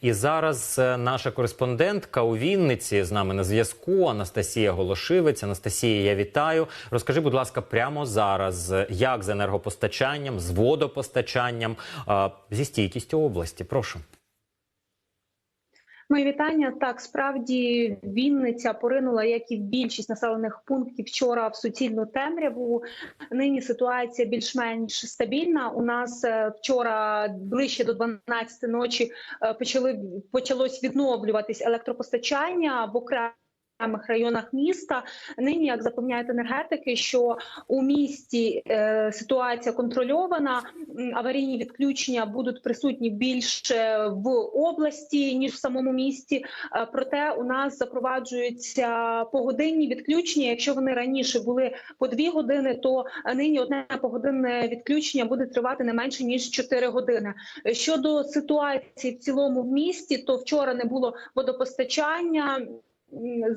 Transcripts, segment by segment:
І зараз е, наша кореспондентка у Вінниці з нами на зв'язку. Анастасія Голошивець. Анастасія, я вітаю. Розкажи, будь ласка, прямо зараз, е, як з енергопостачанням, з водопостачанням, е, зі стійкістю області. Прошу. Мої вітання. Так, справді Вінниця поринула, як і більшість населених пунктів вчора в суцільну темряву. Нині ситуація більш-менш стабільна. У нас е, вчора ближче до 12 ночі е, почали почалось відновлюватись електропостачання в окремих окремих районах міста нині, як запевняють енергетики, що у місті е, ситуація контрольована. Аварійні відключення будуть присутні більше в області ніж в самому місті. Е, проте у нас запроваджуються погодинні відключення. Якщо вони раніше були по дві години, то нині одне погодинне відключення буде тривати не менше ніж 4 години. Щодо ситуації в цілому в місті, то вчора не було водопостачання.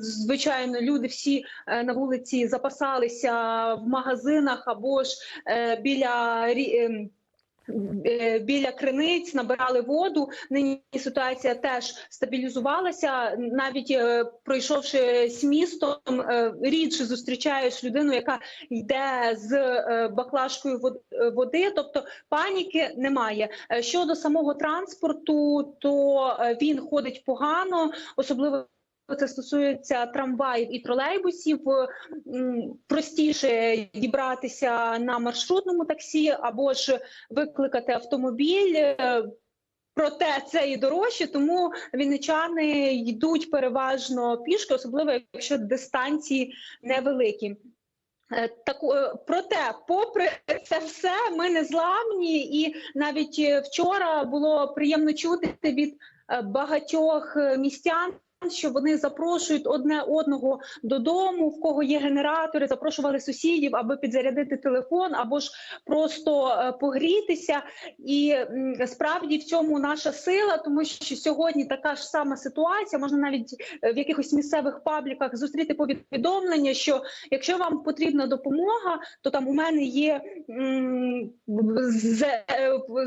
Звичайно, люди всі е, на вулиці запасалися в магазинах або ж е, біля ем, е, біля криниць набирали воду. Нині ситуація теж стабілізувалася. Навіть пройшовши містом, е, рідше зустрічаєш людину, яка йде з баклажкою вод- води, тобто паніки немає. Щодо самого транспорту, то він ходить погано, особливо. Це стосується трамваїв і тролейбусів. Простіше дібратися на маршрутному таксі або ж викликати автомобіль. Е, Проте це і дорожче, тому вінничани йдуть переважно пішки, особливо якщо дистанції невеликі. Е, Так, е, проте, попри це все, ми не зламні, і навіть е, вчора було приємно чути від е, багатьох е, містян. Що вони запрошують одне одного додому, в кого є генератори, запрошували сусідів, аби підзарядити телефон, або ж просто е, погрітися. І справді в цьому наша сила, тому що сьогодні така ж сама ситуація. Можна навіть е, в якихось місцевих пабліках зустріти повідомлення, що якщо вам потрібна допомога, то там у мене є е,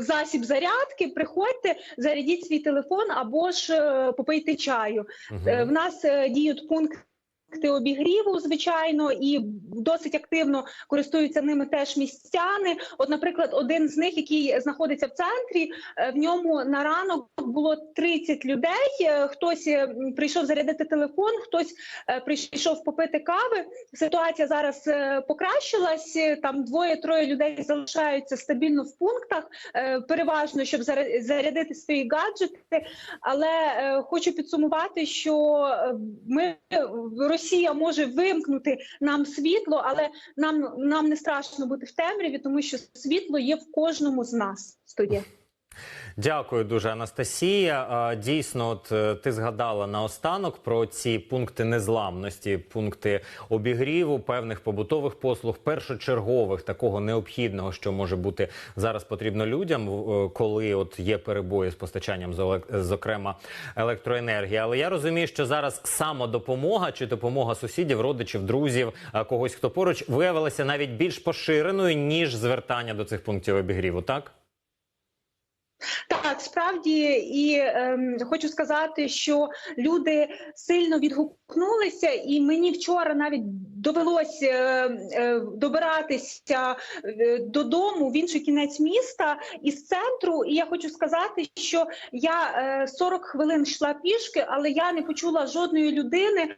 засіб зарядки. Приходьте, зарядіть свій телефон або ж попийте чаю. Е, В нас е, діють пункти. Обігріву, звичайно, і досить активно користуються ними теж містяни. От, наприклад, один з них, який знаходиться в центрі, е, в ньому на ранок було 30 людей. Е, Хтось е, прийшов зарядити телефон, хтось прийшов попити кави. Ситуація зараз покращилась. Там двоє-троє людей залишаються стабільно в пунктах, переважно щоб зарядити свої гаджети. Але хочу підсумувати, що ми Росія може вимкнути нам світло, але нам, нам не страшно бути в темряві, тому що світло є в кожному з нас. Студія. Дякую дуже, Анастасія. Дійсно, от е, ти згадала наостанок про ці пункти незламності, пункти обігріву, певних побутових послуг, першочергових, такого необхідного, що може бути зараз потрібно людям, е, коли от є перебої з постачанням, зокрема електроенергії. Але я розумію, що зараз самодопомога чи допомога сусідів, родичів, друзів, когось хто поруч виявилася навіть більш поширеною ніж звертання до цих пунктів обігріву. Так. Так, справді, і ем, хочу сказати, що люди сильно відгукнулися, і мені вчора навіть довелося е, е, добиратися е, додому в інший кінець міста із центру. І я хочу сказати, що я е, 40 хвилин йшла пішки, але я не почула жодної людини.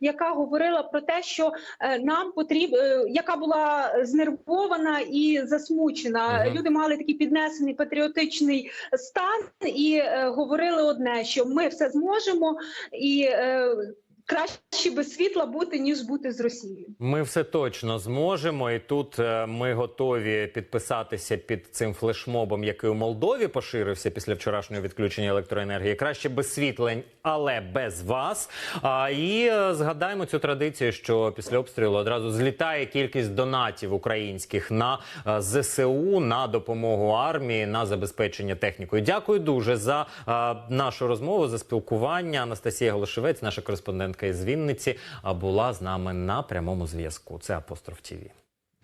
Яка говорила про те, що е, нам потрібно, яка була знервована і засмучена. Мгм. Люди мали такий піднесений патріотичний стан і е, говорили одне: що ми все зможемо, і е, краще без світла бути ніж бути з Росією. Ми все точно зможемо, і тут е, ми готові підписатися під цим флешмобом, який у Молдові поширився після вчорашнього відключення електроенергії. Краще без світлень, але без вас. А, і е, згадаємо цю традицію, що після обстрілу одразу злітає кількість донатів українських на е, ЗСУ, на допомогу армії, на забезпечення технікою. Дякую дуже за нашу розмову, за спілкування. Анастасія Голошевець, наша кореспондентка із Вінниці, була з нами на прямому зв'язку. Це апостроф ТІВІ.